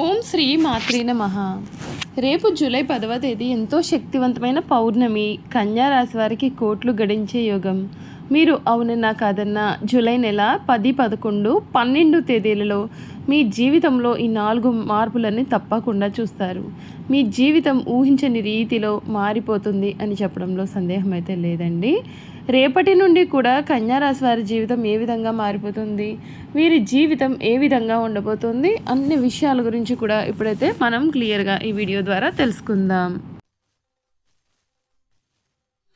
ఓం శ్రీ మాత్రీ నమః. రేపు జూలై పదవ తేదీ ఎంతో శక్తివంతమైన పౌర్ణమి. కన్యా రాశి వారికి కోట్లు గడించే యోగం. మీరు అవునన్నా కాదన్నా. జూలై నెల పది పదకొండు పన్నెండు తేదీలలో మీ జీవితంలో ఈ నాలుగు మార్పులన్నీ తప్పకుండా చూస్తారు. మీ జీవితం ఊహించని రీతిలో మారిపోతుంది అని చెప్పడంలో సందేహం అయితే లేదండి. రేపటి నుండి కూడా కన్యారాశి వారి జీవితం ఏ విధంగా మారిపోతుంది? వీరి జీవితం ఏ విధంగా ఉండబోతుంది? అన్ని విషయాల గురించి కూడా ఇప్పుడైతే మనం క్లియర్గా ఈ వీడియో ద్వారా తెలుసుకుందాం.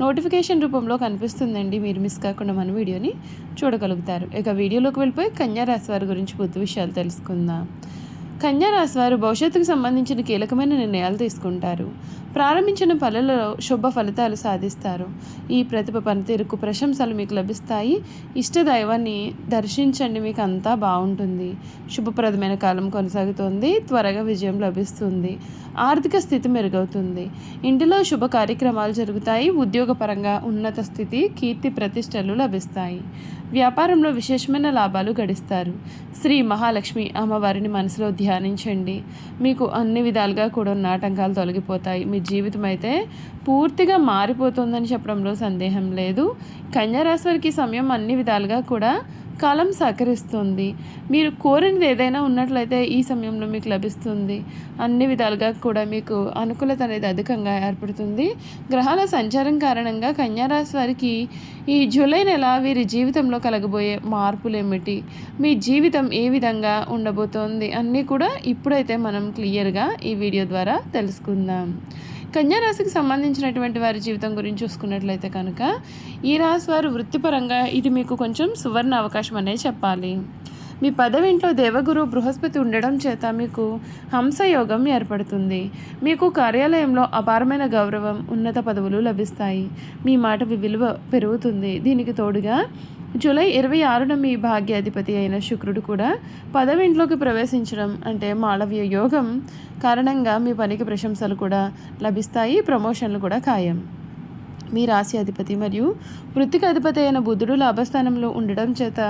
నోటిఫికేషన్ రూపంలో కనిపిస్తుందండి మీరు మిస్ కాకుండా మన వీడియోని చూడగలుగుతారు. ఇక వీడియోలోకి వెళ్ళిపోయి కన్యారాశి వారి గురించి పూర్తి విషయాలు తెలుసుకుందాం. కన్యారాశి వారు భవిష్యత్తుకు సంబంధించిన కీలకమైన నిర్ణయాలు తీసుకుంటారు. ప్రారంభించిన పనులలో శుభ ఫలితాలు సాధిస్తారు. ఈ ప్రతిభ పనితీరుకు ప్రశంసలు మీకు లభిస్తాయి. ఇష్ట దైవాన్ని దర్శించండి మీకు అంతా బాగుంటుంది. శుభప్రదమైన కాలం కొనసాగుతోంది. త్వరగా విజయం లభిస్తుంది. ఆర్థిక స్థితి మెరుగవుతుంది. ఇంటిలో శుభ కార్యక్రమాలు జరుగుతాయి. ఉద్యోగపరంగా ఉన్నత స్థితి కీర్తి ప్రతిష్టలు లభిస్తాయి. వ్యాపారంలో విశేషమైన లాభాలు గడిస్తారు. శ్రీ మహాలక్ష్మి అమ్మవారిని మనసులో ధ్యానించండి. మీకు అన్ని విధాలుగా కూడా ఉన్న ఆటంకాలు తొలగిపోతాయి. మీ జీవితం అయితే పూర్తిగా మారిపోతుందని చెప్పడంలో సందేహం లేదు. కన్యారాశి వారికి సమయం అన్ని విధాలుగా కూడా కాలం సహకరిస్తుంది. మీరు కోరినది ఏదైనా ఉన్నట్లయితే ఈ సమయంలో మీకు లభిస్తుంది. అన్ని విధాలుగా కూడా మీకు అనుకూలత అనేది అధికంగా ఏర్పడుతుంది. గ్రహాల సంచారం కారణంగా కన్యారాశి వారికి ఈ జూలై నెల వీరి జీవితంలో కలగబోయే మార్పులు ఏమిటి మీ జీవితం ఏ విధంగా ఉండబోతోంది? అన్నీ కూడా ఇప్పుడైతే మనం క్లియర్గా ఈ వీడియో ద్వారా తెలుసుకుందాం. కన్యా రాశికి సంబంధించినటువంటి వారి జీవితం గురించి చూసుకున్నట్లయితే కనుక ఈ రాశి వారు వృత్తిపరంగా ఇది మీకు కొంచెం సువర్ణ అవకాశం అనేది చెప్పాలి. మీ పదవింట్లో దేవగురు బృహస్పతి ఉండడం చేత మీకు హంసయోగం ఏర్పడుతుంది. మీకు కార్యాలయంలో అపారమైన గౌరవం ఉన్నత పదవులు లభిస్తాయి. మీ మాట విలువ పెరుగుతుంది. దీనికి తోడుగా జూలై ఇరవై ఆరున మీ భాగ్యాధిపతి అయిన శుక్రుడు కూడా పదవింట్లోకి ప్రవేశించడం అంటే మాళవ్య యోగం కారణంగా మీ పనికి ప్రశంసలు కూడా లభిస్తాయి ప్రమోషన్లు కూడా ఖాయం. మీ రాశి అధిపతి మరియు వృత్తికి అధిపతి అయిన బుధుడు లాభస్థానంలో ఉండడం చేత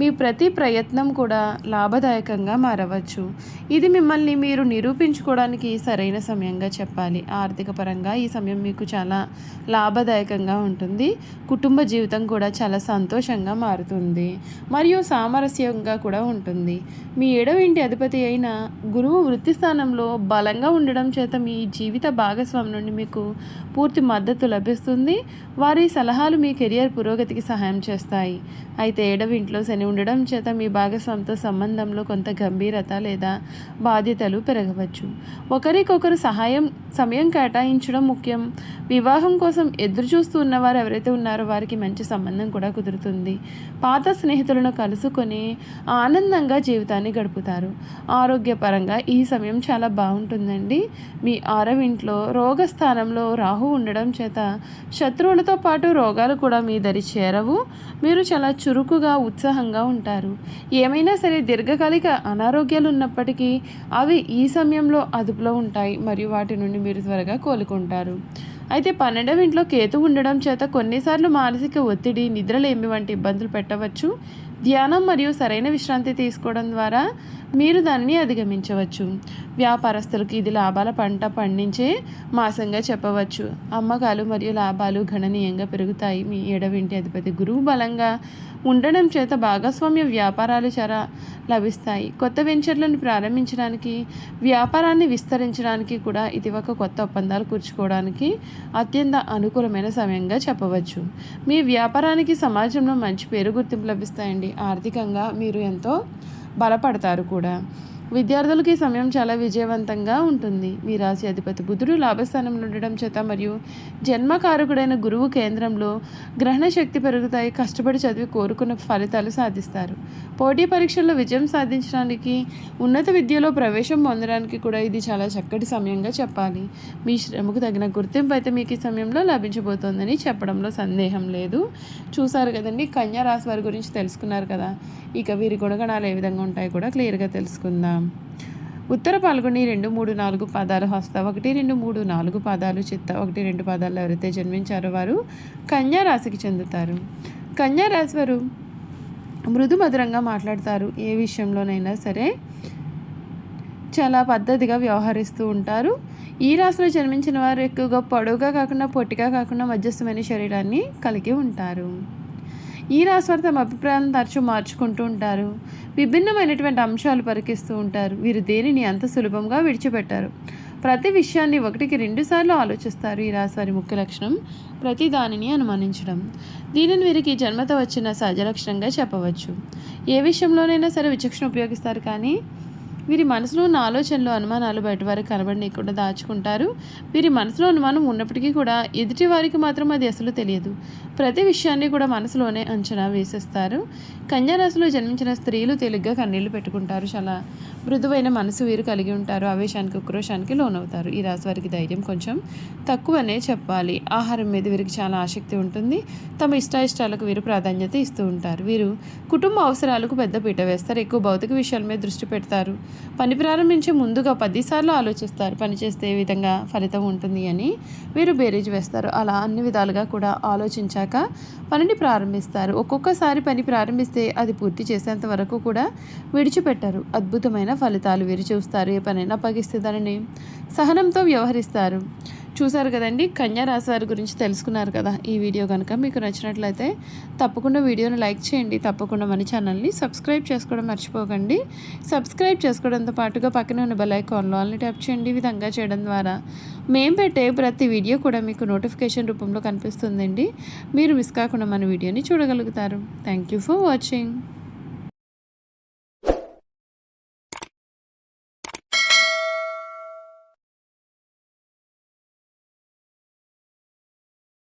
మీ ప్రతి ప్రయత్నం కూడా లాభదాయకంగా మారవచ్చు. ఇది మిమ్మల్ని మీరు నిరూపించుకోవడానికి సరైన సమయంగా చెప్పాలి. ఆర్థిక పరంగా ఈ సమయం మీకు చాలా లాభదాయకంగా ఉంటుంది. కుటుంబ జీవితం కూడా చాలా సంతోషంగా మారుతుంది. మరియు సామరస్యంగా కూడా ఉంటుంది. మీ ఏడవ ఇంటి అధిపతి అయిన గురువు వృత్తి స్థానంలో బలంగా ఉండడం చేత మీ జీవిత భాగస్వామి నుండి మీకు పూర్తి మద్దతు లభిస్తుంది వారి సలహాలు మీ కెరియర్ పురోగతికి సహాయం చేస్తాయి. అయితే ఏడవ ఇంట్లో శని ఉండడం చేత మీ భాగస్వామితో సంబంధంలో కొంత గంభీరత లేదా బాధ్యతలు పెరగవచ్చు. ఒకరికొకరు సహాయం సమయం కేటాయించడం ముఖ్యం. వివాహం కోసం ఎదురు చూస్తూ ఉన్నవారు ఎవరైతే ఉన్నారో వారికి మంచి సంబంధం కూడా కుదురుతుంది. పాత స్నేహితులను కలుసుకొని ఆనందంగా జీవితాన్ని గడుపుతారు. ఆరోగ్యపరంగా ఈ సమయం చాలా బాగుంటుందండి. మీ ఆరవ ఇంట్లో రోగస్థానంలో రాహు ఉండడం చేత శత్రువులతో పాటు రోగాలు కూడా మీ దరి చేరవు. మీరు చాలా చురుకుగా ఉత్సాహంగా ఉంటారు. ఏమైనా సరే దీర్ఘకాలిక అనారోగ్యాలు ఉన్నప్పటికీ అవి ఈ సమయంలో అదుపులో ఉంటాయి మరియు వాటి నుండి మీరు త్వరగా కోలుకుంటారు. అయితే పన్నెండవ ఇంట్లో కేతు ఉండడం చేత కొన్నిసార్లు మానసిక ఒత్తిడి నిద్రలేమి వంటి ఇబ్బందులు పెట్టవచ్చు. ధ్యానం మరియు సరైన విశ్రాంతి తీసుకోవడం ద్వారా మీరు దాన్ని అధిగమించవచ్చు. వ్యాపారస్తులకు ఇది లాభాల పంట పండించే మాసంగా చెప్పవచ్చు. అమ్మకాలు మరియు లాభాలు గణనీయంగా పెరుగుతాయి. మీ ఏడవింటి అధిపతి గురువు బలంగా ఉండడం చేత భాగస్వామ్య వ్యాపారాలు చాలా లభిస్తాయి. కొత్త వెంచర్లను ప్రారంభించడానికి వ్యాపారాన్ని విస్తరించడానికి కూడా ఇది ఒక కొత్త ఒప్పందాలు కూర్చుకోవడానికి అత్యంత అనుకూలమైన సమయంగా చెప్పవచ్చు. మీ వ్యాపారానికి సమాజంలో మంచి పేరు గుర్తింపు లభిస్తాయండి. ఆర్థికంగా మీరు ఎంతో బలపడతారు కూడా. విద్యార్థులకి ఈ సమయం చాలా విజయవంతంగా ఉంటుంది. మీ రాశి అధిపతి బుధుడు లాభస్థానంలో ఉండడం చేత మరియు జన్మకారకుడైన గురువు కేంద్రంలో గ్రహణ శక్తి పెరుగుతాయి. కష్టపడి చదివి కోరుకున్న ఫలితాలు సాధిస్తారు. పోటీ పరీక్షల్లో విజయం సాధించడానికి ఉన్నత విద్యలో ప్రవేశం పొందడానికి కూడా ఇది చాలా చక్కటి సమయంగా చెప్పాలి. మీ శ్రమకు తగిన గుర్తింపు అయితే మీకు ఈ సమయంలో లభించబోతోందని చెప్పడంలో సందేహం లేదు. చూసారు కదండి కన్యా రాశి వారి గురించి తెలుసుకున్నారు కదా. ఇక వీరి గుణగణాలు ఏ విధంగా ఉంటాయో కూడా క్లియర్గా తెలుసుకుందాం. ఉత్తర పాల్గొని రెండు మూడు నాలుగు పాదాలు హస్త ఒకటి రెండు మూడు నాలుగు పాదాలు చిత్త ఒకటి రెండు పాదాలు ఎవరైతే జన్మించారో వారు కన్యా రాశికి చెందుతారు. కన్యా రాశి వారు మృదు మధురంగా మాట్లాడతారు. ఏ విషయంలోనైనా సరే చాలా పద్ధతిగా వ్యవహరిస్తూ ఉంటారు. ఈ రాశిలో జన్మించిన వారు ఎక్కువగా పొడవుగా కాకుండా పొట్టిగా కాకుండా మధ్యస్థమైన శరీరాన్ని కలిగి ఉంటారు. ఈ రాశివారు తమ అభిప్రాయాలను తరచూ మార్చుకుంటూ ఉంటారు. విభిన్నమైనటువంటి అంశాలు పరికిస్తూ ఉంటారు. వీరు దేనిని అంత సులభంగా విడిచిపెట్టారు? ప్రతి విషయాన్ని ఒకటికి రెండుసార్లు ఆలోచిస్తారు. ఈ రాశివారి ముఖ్య లక్షణం ప్రతి దానిని అనుమానించడం. దీనిని వీరికి జన్మతో వచ్చిన సహజ లక్షణంగా చెప్పవచ్చు. ఏ విషయంలోనైనా సరే విచక్షణ ఉపయోగిస్తారు కానీ వీరి మనసులో ఉన్న ఆలోచనలు అనుమానాలు బయట వారికి కనబడనీయకుండా దాచుకుంటారు. వీరి మనసులో అనుమానం ఉన్నప్పటికీ కూడా ఎదుటి వారికి మాత్రం అది అసలు తెలియదు. ప్రతి విషయాన్ని కూడా మనసులోనే అంచనా వేసేస్తారు. కన్యారాశిలో జన్మించిన స్త్రీలు తేలిగ్గా కన్నీళ్ళు పెట్టుకుంటారు. చాలా మృదువైన మనసు వీరు కలిగి ఉంటారు. ఆవేశానికి ఉక్రోషానికి లోనవుతారు. ఈ రాశి వారికి ధైర్యం కొంచెం తక్కువనే చెప్పాలి. ఆహారం మీద వీరికి చాలా ఆసక్తి ఉంటుంది. తమ ఇష్టాయిష్టాలకు వీరు ప్రాధాన్యత ఇస్తూ ఉంటారు. వీరు కుటుంబ అవసరాలకు పెద్ద పీట వేస్తారు. ఎక్కువ భౌతిక విషయాల మీద దృష్టి పెడతారు. పని ప్రారంభించే ముందుగా పదిసార్లు ఆలోచిస్తారు. పని చేస్తే ఏ విధంగా ఫలితం ఉంటుంది అని వీరు బేరీజ్ వేస్తారు. అలా అన్ని విధాలుగా కూడా ఆలోచించాక పనిని ప్రారంభిస్తారు. ఒక్కొక్కసారి పని ప్రారంభిస్తే అది పూర్తి చేసేంత వరకు కూడా విడిచిపెట్టరు. అద్భుతమైన ఫలితాలు వీరు చూస్తారు ఏ పనైనా అప్పగిస్తే దానిని సహనంతో వ్యవహరిస్తారు. చూసారు కదండి కన్యా రాశి వారి గురించి తెలుసుకున్నారు కదా. ఈ వీడియో కనుక మీకు నచ్చినట్లయితే తప్పకుండా వీడియోని లైక్ చేయండి. తప్పకుండా మన ఛానల్ని సబ్స్క్రైబ్ చేసుకోవడం మర్చిపోకండి. సబ్స్క్రైబ్ చేసుకోవడంతో పాటుగా పక్కనే ఉన్న బెల్ ఐకాన్లో ఆల్ని ట్యాప్ చేయండి. విధంగా చేయడం ద్వారా మేము పెట్టే ప్రతి వీడియో కూడా మీకు నోటిఫికేషన్ రూపంలో కనిపిస్తుందండి. మీరు మిస్ కాకుండా మన వీడియోని చూడగలుగుతారు. Thank you for watching.